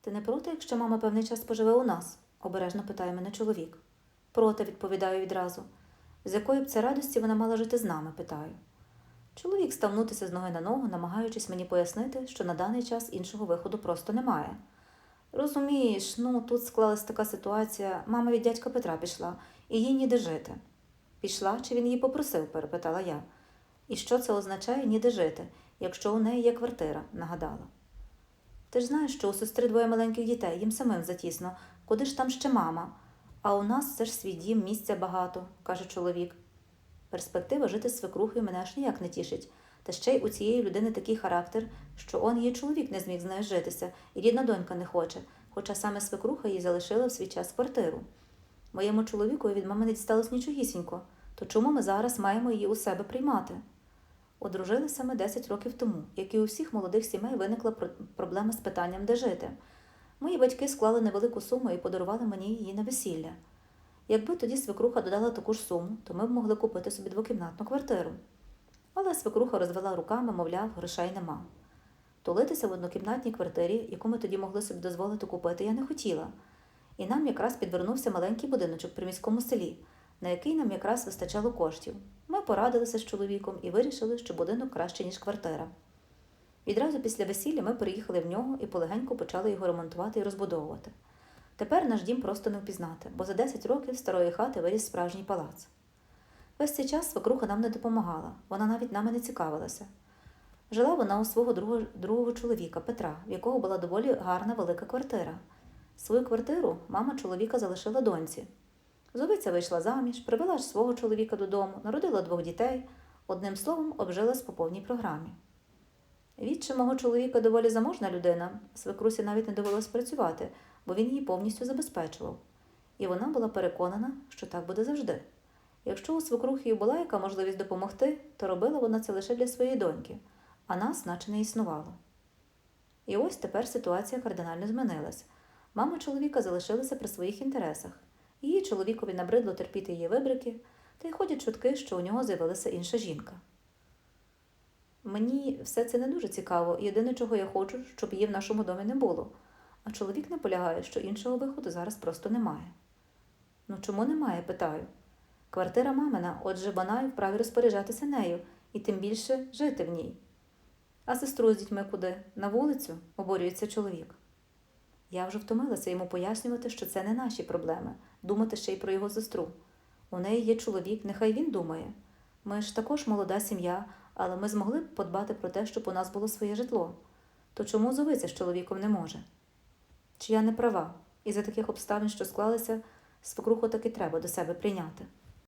Ти не проти, якщо мама певний час поживе у нас? обережно питає мене чоловік. Проти, відповідаю відразу. З якої б це радості вона мала жити з нами, питаю. Чоловік став нутися з ноги на ногу, намагаючись мені пояснити, що на даний час іншого виходу просто немає. Розумієш, ну тут склалась така ситуація. Мама від дядька Петра пішла, і їй ніде жити. Пішла, чи він її попросив, перепитала я. І що це означає ніде жити, якщо у неї є квартира, нагадала. Ти ж знаєш, що у сестри двоє маленьких дітей, їм самим затісно. Куди ж там ще мама? А у нас це ж свій дім, місця багато, каже чоловік. Перспектива жити з свекрухою мене аж ніяк не тішить. Та ще й у цієї людини такий характер, що он її чоловік не зміг з нею житися, і рідна донька не хоче, хоча саме свекруха їй залишила в свій час квартиру. Моєму чоловікові від мами не дісталось нічогісінько, то чому ми зараз маємо її у себе приймати? Одружилися ми 10 років тому, як і у всіх молодих сімей виникла проблема з питанням, де жити. Мої батьки склали невелику суму і подарували мені її на весілля. Якби тоді свекруха додала таку ж суму, то ми б могли купити собі двокімнатну квартиру. Але свекруха розвела руками, мовляв, грошей нема. Тулитися в однокімнатній квартирі, яку ми тоді могли собі дозволити купити, я не хотіла. І нам якраз підвернувся маленький будиночок при міському селі, на який нам якраз вистачало коштів. Ми порадилися з чоловіком і вирішили, що будинок краще, ніж квартира. Відразу після весілля ми переїхали в нього і полегенько почали його ремонтувати і розбудовувати. Тепер наш дім просто не впізнати, бо за 10 років старої хати виріс справжній палац. Весь цей час свекруха нам не допомагала, вона навіть нами не цікавилася. Жила вона у свого другого, другого чоловіка Петра, в якого була доволі гарна велика квартира. Свою квартиру мама чоловіка залишила доньці. Зовиця вийшла заміж, привела ж свого чоловіка додому, народила двох дітей, одним словом, обжилась по повній програмі. Відчим мого чоловіка доволі заможна людина, свекрусі навіть не довелось працювати, бо він її повністю забезпечував. І вона була переконана, що так буде завжди. Якщо у свекрухи була яка можливість допомогти, то робила вона це лише для своєї доньки, а нас наче не існувало. І ось тепер ситуація кардинально змінилась. Мама чоловіка залишилася при своїх інтересах. Її чоловікові набридло терпіти її вибрики, та й ходять чутки, що у нього з'явилася інша жінка. Мені все це не дуже цікаво, єдине, чого я хочу, щоб її в нашому домі не було. А чоловік наполягає, що іншого виходу зараз просто немає. Ну чому немає? питаю. Квартира мамина, отже, і вправі розпоряджатися нею, і тим більше жити в ній. А сестру з дітьми куди? На вулицю? обурюється чоловік. Я вже втомилася йому пояснювати, що це не наші проблеми, думати ще й про його сестру. У неї є чоловік, нехай він думає. Ми ж також молода сім'я, але ми змогли б подбати про те, щоб у нас було своє житло. То чому зовиця з чоловіком не може? Чи я не права, і за таких обставин, що склалися, свекруху таки треба до себе прийняти.